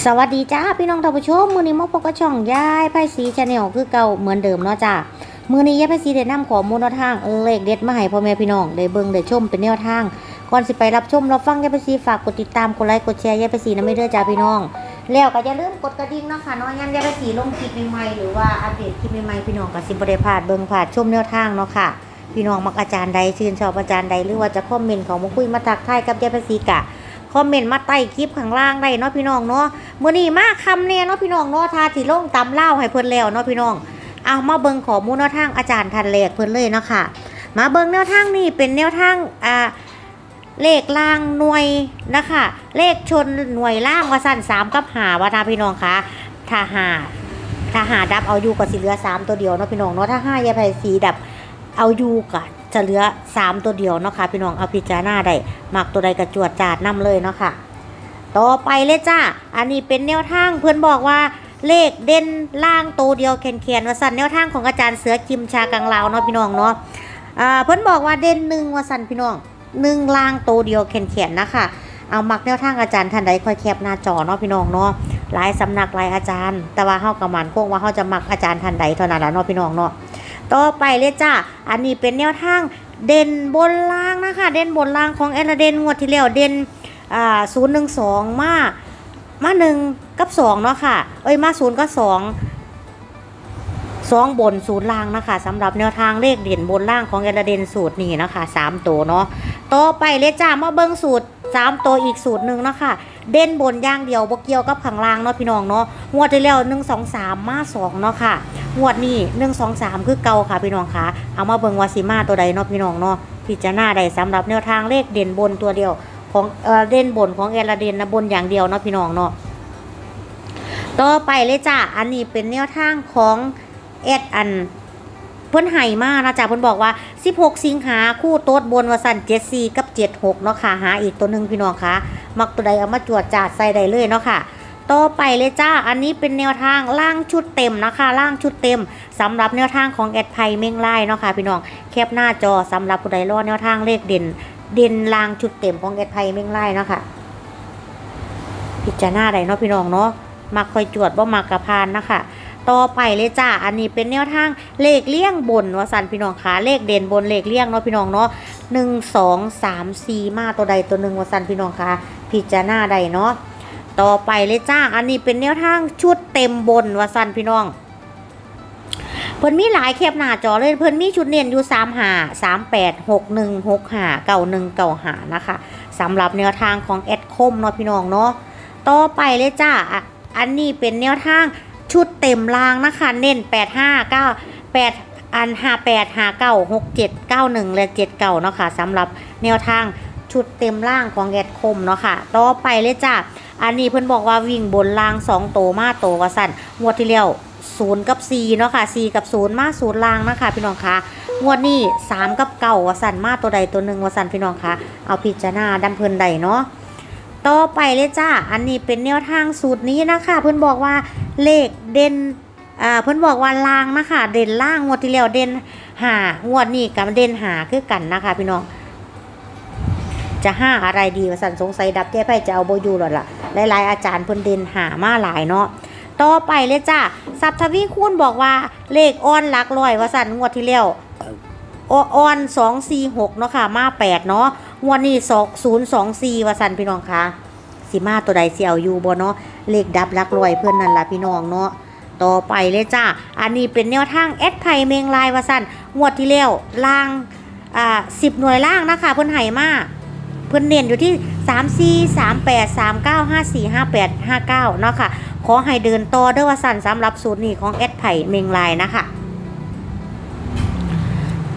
สวัสดีจ้าพี่น้องท่านผู้ชมมือนี้มาพบกับช่องยายไพ่สีชาแนลคือเก่าเหมือนเดิมเนาะจ้ามือนี้ยายไพ่สีได้นำข้อมูลแนวทางเลขเด็ดมาให้พ่อแม่พี่น้องได้เบิ่งได้ชมเป็นแนวทางก่อนสิไปรับชมรับฟังยายไพ่สีฝากกดติดตามกดไลค์กดแชร์ยายไพ่สีนะไม่เด้อจ้าพี่น้อง แล้วก็อย่าลืมกดกระดิ่งเนาะค่ะเนาะยันยายไพ่สีลงคลิปใหม่ๆหรือว่าอัปเดตคลิปใหม่ๆพี่น้องก็สิบ่ได้พลาดเบิ่งพลาดชมแนวทางเนาะค่ะ พี่น้องมักอาจารย์ใดชื่นชอบอาจารย์ใดหรือว่าจะคอมเมนต์เขามาคุยมาทักทายกับยายไพ่สีกะ คอมเมนต์มาใต้คลิปข้างล่างได้เนาะพี่น้องเนาะมื้อนี้มาคำเนี่ยเนาะพี่น้องเนาะทาสิลงตำเล่าให้เพิ่นแล้วเนาะพี่น้อง เอามาเบิ่งขอมูลแนวทางอาจารย์ทันแรกเพิ่นเลยเนาะค่ะมาเบิ่งแนวทางนี่เป็นแนวทางอ่าเลขล่างหน่วยนะคะ เลขชนหน่วยล่างว่าสั่น3กับ5ว่าทาพี่น้องคะถ้าหาถ้าหาดับเอาอยู่ก็สิเหลือสามตัวเดียวเนาะพี่น้องเนาะถ้าห้ายาไผสีดับเอาอยู่ก็ จะเหลือสามตัวเดียวเนาะค่ะพี่น้องเอาพิจารณาได้มักตัวใดกระจวดจาดนํเลยเนาะค่ะต่อไปเลยจ้าอันนี้เป็นแนวทางเพื่อนบอกว่าเลขเด่นล่างตัวเดียวแขนๆว่าสันแนวทางของอาจารย์เสือกิมชากังลาวเนาะพี่น้องเนาะอ่าเพื่อนบอกว่าเด่นหนึ่งว่าสันพี่น้องหนึ่งล่างตัวเดียวแขนๆนะคะเอามักแนวทางอาจารย์ท่านใดคอยแคปหน้าจอเนาะพี่น้องเนาะหลายสำนักหลายอาจารย์ แต่ว่าเฮากระมันคงว่าเฮาจะมักอาจารย์ท่านใดเท่านั้นละเนาะพี่น้องเนาะ ต่อไปเลยจ้าอันนี้เป็นแนวทางเด่นบนล่างนะคะ เด่นบนล่างของแอนาเดนงวดที่แล้วเด่นอ่าศูนย์หนึ่งสองมามาหนึ่งกับสองเนาะค่ะ เอ้ยมาศูนย์กับสองสองบนศูนย์ล่างนะคะสำหรับแนวทางเลขเด่นบนล่างของแอนาเดนสูตรนี้นะคะสามตัวเนาะต่อไปเลยจ้ามาเบิ้งสูตร สามตัวอีกสูตรหนึ่งเนาะค่ะเด่นบนย่างเดียวบ่เกี่ยวกับข้างล่างเนาะพี่น้องเนาะงวดที่แล้วหนึ่งสองสามมาสองเนาะค่ะงวดนี้หนึ่งสองสามคือเก่าค่ะพี่น้องคะเอามาเบิ่งวาสิมาตัวใดเนาะพี่น้องเนาะพิจารณาได้สำหรับแนวทางเลขเด่นบนตัวเดียวของเอ่อเด่นบนของเอลาเดนนะบนอย่างเดียวเนาะพี่น้องเนาะต่อไปเลยจ้ะอันนี้เป็นแนวทางของเอ็ดอัน เพิ่นไห่มากนะจ๊ะเพิ่นบอกว่า 16 สิงหาคู่โต๊ดบนวสัน74 กับ 76 เนาะค่ะหาอีกตัวหนึ่งพี่น้องคะมักตัวใดเอามาจวดจาดใส่ได้เลยเนาะค่ะต่อไปเลยจ้า อันนี้เป็นแนวทางล่างชุดเต็มนะคะ ล่างชุดเต็มสำหรับแนวทางของแอดไพเม่งไล่เนาะค่ะพี่น้องแคปหน้าจอสำหรับผู้ใดรอแนวทางเลขเด่น เด่นล่างชุดเต็มของแอดไพเม่งไล่เนาะค่ะพิจารณาได้เนาะพี่น้องเนาะมักคอยจวดบ่มักกระพานนะคะ ต่อไปเลยจ้าอันนี้เป็นแนวทางเลขเลี่ยงบนวสันพี่น้องคะเลขเด่นบนเลขเลี่ยงเนาะพี่น้องเนาะหนึ่งสองสามสี่มาตัวใดตัวหนึ่งวสันพี่น้องคะพิจารณาได้เนาะต่อไปเลยจ้าอันนี้เป็นแนวทางชุดเต็มบนวสันพี่น้องเพิ่นมีหลายแคบหน้าจอเลยเพิ่นมีชุดเน้นอยู่3หา3 8 6 1 6หา9 1 9หานะคะสำหรับแนวทางของแอดคมเนาะพี่น้องเนาะต่อไปเลยจ้า อันนี้เป็นแนวทาง ชุดเต็มรางนะคะ เน้น8 5 9 8อัน5 8 5 9 6 7 9 1และ7 9เนาะค่ะสำหรับแนวทางชุดเต็มล่างของแอดคมเนาะค่ะ ต่อไปเลยจ้าอันนี้เพิ่อนบอกว่าวิ่งบนราง2โตมาโตวว่าสั่นงวดที่แล้ว0กับ4เนาะค่ะ4กับ0มา0รางนะคะพี่น้องคะงวดนี้3กับเก้าว่าสั่นมาตัวใดตัวหนึ่งว่าสั่นพี่น้องคะเอาพิจารณาดำเพิ่นใดเนาะ ต่อไปเลยจ้า อันนี้เป็นแนวทางสูตรนี้นะคะ เพื่อนบอกว่าเลขเด่นอ่าเพื่อนบอกว่าลางนะคะ เด่นล่างงวดที่แล้วเด่นหางวดนี้กับเด่นหาคือกันนะคะ พี่น้องจะห้าอะไรดีวสันสงสัยดับแก้ไพ่จะเอาโบยูหรอล่ะหลายๆอาจารย์เพิ่นเด่นหามาหลายเนาะต่อไปเลยจ้าสับทวีคูณบอกว่าเลขอ้อนหลักร้อยวสันงวดที่แล้ว ออ้อนสองสี่หกเนาะค่ะ มาแปดเนาะงวดนี้สองศูนย์สองสี่ว่าสันพี่น้องคะสีมาตัวใดเสียวอยู่บ่เนาะเลขดับลักร้อยเพื่อนนั่นละพี่น้องเนาะต่อไปเลยจ้าอันนี้เป็นแนวทางแอดไทยเมงลายว่าสันงวดที่แล้วล่างอ่าสิบหน่วยล่างนะคะเพื่อนไห่มาเพื่อนเน้นอยู่ที่สามสี่สามแปดสามเก้าห้าสี่ห้าแปดห้าเก้าเนาะค่ะขอให้เดินต่อเด้อว่าสันสำหรับสูตรนี้ของแอดไผ่เมงลายนะคะ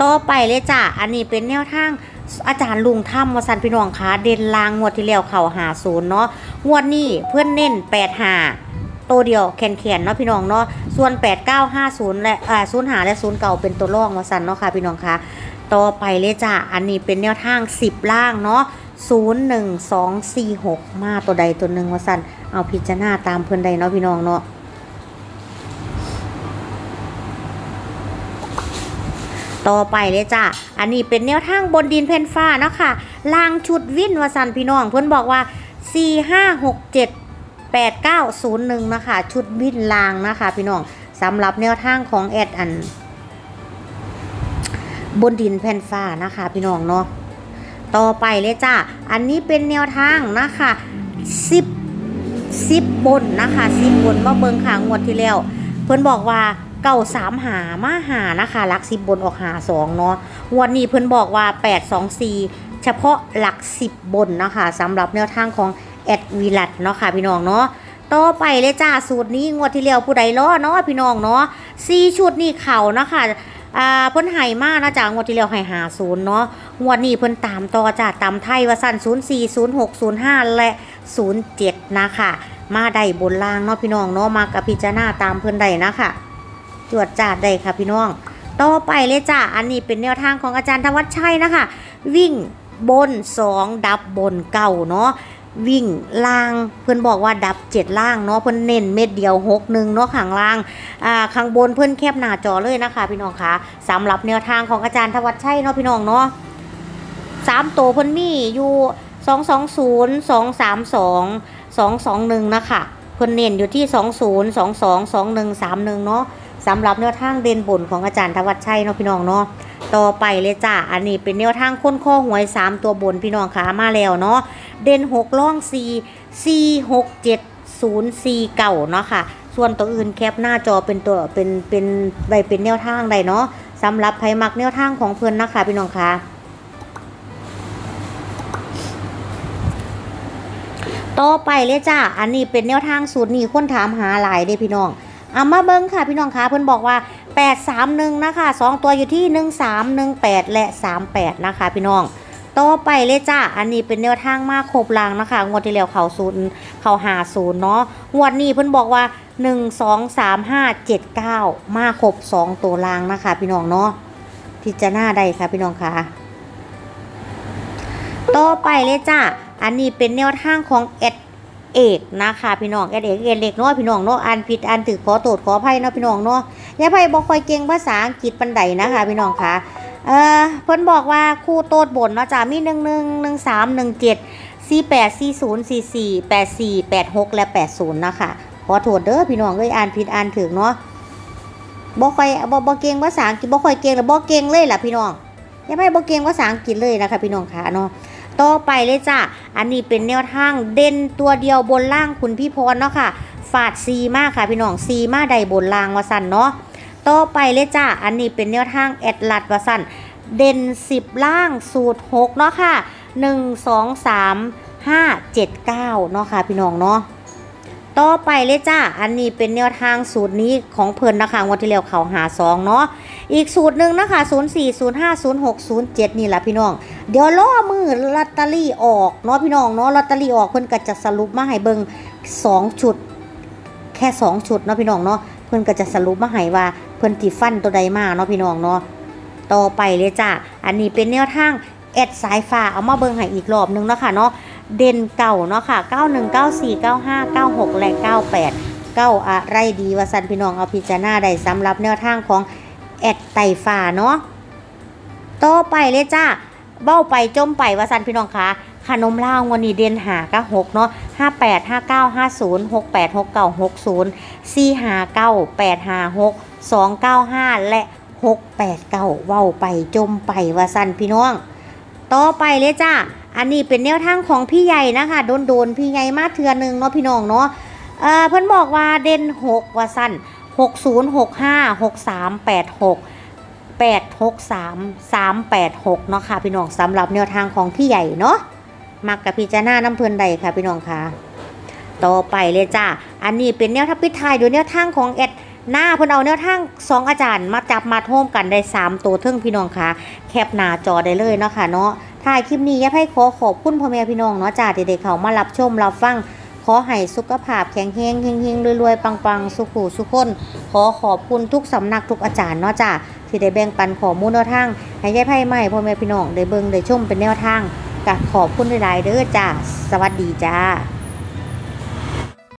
ต่อไปเลยจ้ะ อันนี้เป็นแนวทางอาจารย์ลุงถ้ำวสันพี่น้องคะเด่นลางงวดที่แล้วเข่าหาศูนย์เนาะงวดนี้เพื่อนเน้นแปดหาตัวเดียวแขนแขนๆเนาะพี่น้องเนาะส่วน 8950 และอ่าศูนย์หาและศูนย์เก่าเป็นตัวรองวสันเนาะค่ะพี่น้องคะต่อไปเลยจ้ะอันนี้เป็นแนวทาง 10 ล่างเนาะ01246 มาตัวใดตัวหนึ่งวสันเอาพิจารณาตามเพื่อนใดเนาะพี่น้องเนาะ ต่อไปเลยจ้ะ อันนี้เป็นแนวทางบนดินเพนฟ้าเนาะค่ะลางชุดวินวสันพี่น้อง เพื่อนบอกว่า 4 5 6 7 8901นะคะชุดวินลางนะคะพี่น้องสำหรับแนวทางของแอดอัน บนดินแผ่นฟ้านะคะ พี่น้องเนาะต่อไปเลยจ้าอันนี้เป็นแนวทางนะคะ10 10บนนะคะ10บนมาเบิงขางวดที่แล้ว เพิ่อนบอกว่า เก่าสามหามาหานะคะหลักสิบบนออกหาสองเนาะวันนี้เพิ่นบอกว่า8 2 4เฉพาะหลัก10บบนนะคะสำหรับแนวทางของแอดวิลัดเนาะค่ะพี่น้องเนาะต่อไปเลยจ้าสูตรนี้งวดที่แล้วผู้ใดล้อเนาะพี่น้องเนาะสี่ชุดนี่เข่านะคะอ่าเพิ่นไห่มากนะจ้างวดที่แล้วไห่หาศูนย์เนาะงวดนี้เพิ่นตามต่อจ้าตามไทยว่าสั้น04 06 05และ07นะคะมาได้บนล่างเนาะพี่น้องเนาะมากับพิจารณาตามเพิ่นได้นะคะ จวดจาดได้ค่ะพี่น้อง ต่อไปเลยจ้าอันนี้เป็นแนวทางของอาจารย์ธวัชชัยนะคะ วิ่งบน 2 ดับบนเก่าเนาะวิ่งล่างเพื่อนบอกว่าดับ7ล่างเนาะเพื่อนเน้นเม็ดเดียว6หนึ่งเนาะข้างล่างอ่าข้างบนเพื่อนแคบหน้าจอเลยนะคะ พี่น้องคะสำหรับแนวทางของอาจารย์ธวัชชัยเนาะพี่น้องเนาะสามตัวเพื่อนมีอยู่220 232 221นะคะเพื่อนเน้นอยู่ที่20 22 21 31เนาะ สำหรับแนวทางเด่นบนของอาจารย์ธวัชชัยเนาะพี่น้องเนาะต่อไปเลยจ้าอันนี้เป็นแนวทางค้นข้อหวย 3 ตัวบนพี่น้องขามาแล้วเนาะเด่น6ล่อง 4 4 6 7 0 4เก่าเนาะค่ะ ส่วนตัวอื่นแคปหน้าจอเป็นตัวเป็นเป็นใบเป็นแนวทางใดเนาะสำหรับไผมักแนวทางของเพื่อนนะคะพี่น้องคะต่อไปเลยจ้า อันนี้เป็นแนวทางสูตรนี้คนถามหาหลายเด้พี่น้อง เอามาเบิ้งค่ะพี่น้องคะเพิ่นบอกว่า 831 นะคะ 2 ตัวอยู่ที่ 1318 และ 38 นะคะ พี่น้องต่อไปเลยจ้า อันนี้เป็นแนวทางมากครบลางนะคะ งวดที่แล้วเขาศูนย์เขาหาศูนย์เนาะ งวดนี้เพิ่นบอกว่า 1 2 3 5 7 9 มาครบ2 ตัวลางนะคะ พี่น้องเนาะพิจารณาได้ค่ะพี่น้องคะต่อไปเลยจ้า อันนี้เป็นแนวทางของเอ็ด เอกนะคะพี่น้องเอ็ดเอกเอ็ดเล็กเนาะพี่น้องเนาะอ่านผิดอ่านถูกขอโทษขออภัยเนาะพี่น้องเนาะยายไพ่บอกคอยเก่งภาษาอังกฤษปันใดนะคะพี่น้องค่ะเออเพิ่นบอกว่าคู่โตดบนเนาะจ้ามีหนึ่งหนึ่งหนึ่งสามหนึ่งเจ็ดสี่แปดสี่ศูนย์สี่สี่แปดสี่แปดหกและแปดศูนย์นะคะขอโทษเด้อพี่น้องเอ้ยอ่านผิดอ่านถูกเนาะบ่ค่อยบ่บ่เก่งภาษาอังกฤษบ่ค่อยเก่งแล้วบ่เก่งเลยล่ะพี่น้องยาไพ่บ่เก่งภาษาอังกฤษเลยนะคะพี่น้องค่ะเนาะ ต่อไปเลยจ้ะ อันนี้เป็นแนวทางเด่นตัวเดียวบนล่างคุณพี่พรเนาะค่ะ ฝาดซีมากค่ะพี่น้องซีมาใดบนล่างวะสันเนาะ ต่อไปเลยจ้ะ อันนี้เป็นแนวทางแอดลัดวะสันเด่น10ล่างสูตร6เนาะค่ะ1 2 3 5 7 9เนาะค่ะพี่น้องเนาะ ต่อไปเลยจ้า อันนี้เป็นแนวทางสูตรนี้ของเพิ่นนะคะวันที่แล้วเขาหาซองเนาะ อีกสูตรหนึ่งนะคะ 0 4 0 5 0 6 0 7 นี่แหละพี่น้อง เดี๋ยวล่อมือลอตเตอรี่ออกเนาะพี่น้องเนาะลอตเตอรี่ออกเพิ่นก็จะสรุปมาให้เบิ่ง2ชุด แค่2ชุดเนาะพี่น้องเนาะ เพิ่นก็จะสรุปมาให้ว่าเพิ่นติฟันตัวใดมาเนาะพี่น้องเนาะ ต่อไปเลยจ้า อันนี้เป็นแนวทางแอดสายฟ้าเอามาเบิงให้อีกรอบหนึงนะคะเนาะ เด่นเก่าเนาะค่ะ 91 94 95 96 และ 98 เก้าอะไรดีวาสันพี่น้องเอาพิจารณาได้สำหรับแนวทางของแอดไตฟ้าเนาะต่อไปเลยจ้าเบ้าไปจมไปวาสันพี่น้องคะขนมล่าววันนี้เด่นหาก็หกเนาะห้าแปดห้าเก้าห้าศูนย์หกแปดหกเก้าหกศูนย์สี่ห้าเก้าแปดห้าหกสองเก้าห้าและหกแปดเก้าเว้าไปจมไปวาสันพี่น้อง ต่อไปเลยจ้า อันนี้เป็นแนวทางของพี่ใหญ่นะคะโดนโดนพี่ใหญ่มาเทือหนึงเนาะพี่น้องเนาะเออเพิ่นบอกว่าเด่น6ว่าสั้น60 65 63 86 863 386เนาะค่ะพี่น้องสำหรับแนวทางของพี่ใหญ่เนาะมักกับพิจารณาน้ำเพิ่นใดค่ะพี่น้องค่ะต่อไปเลยจ้าอันนี้เป็นแนวทัพพิทายโดยแนวทางของเอ็ดหน้าเพิ่นเอาแนวทางสองอาจารย์มาจับมาโทมกันได้3ตัวเทิงพี่น้องค่ะ แคปหน้าจอได้เลยเนาะค่ะเนาะ ถ่ายคลิปนี้ยากให้ขอขอบคุณพ่อแม่พี่น้องเนาะจ้าที่ได้เขามารับชมรับฟัง ขอให้สุขภาพแข็งแรงเฮงๆรวยๆ ปังๆ สุขุสุขคน ขอขอบคุณทุกสำนักทุกอาจารย์เนาะจ้าที่ได้แบ่งปันข้อมูลแนวทางให้ยายไพ่ใหม่พ่อแม่พี่น้องได้เบิ่งได้ชมเป็นแนวทางกับขอบคุณหลายๆเด้อจ้าสวัสดีจ้า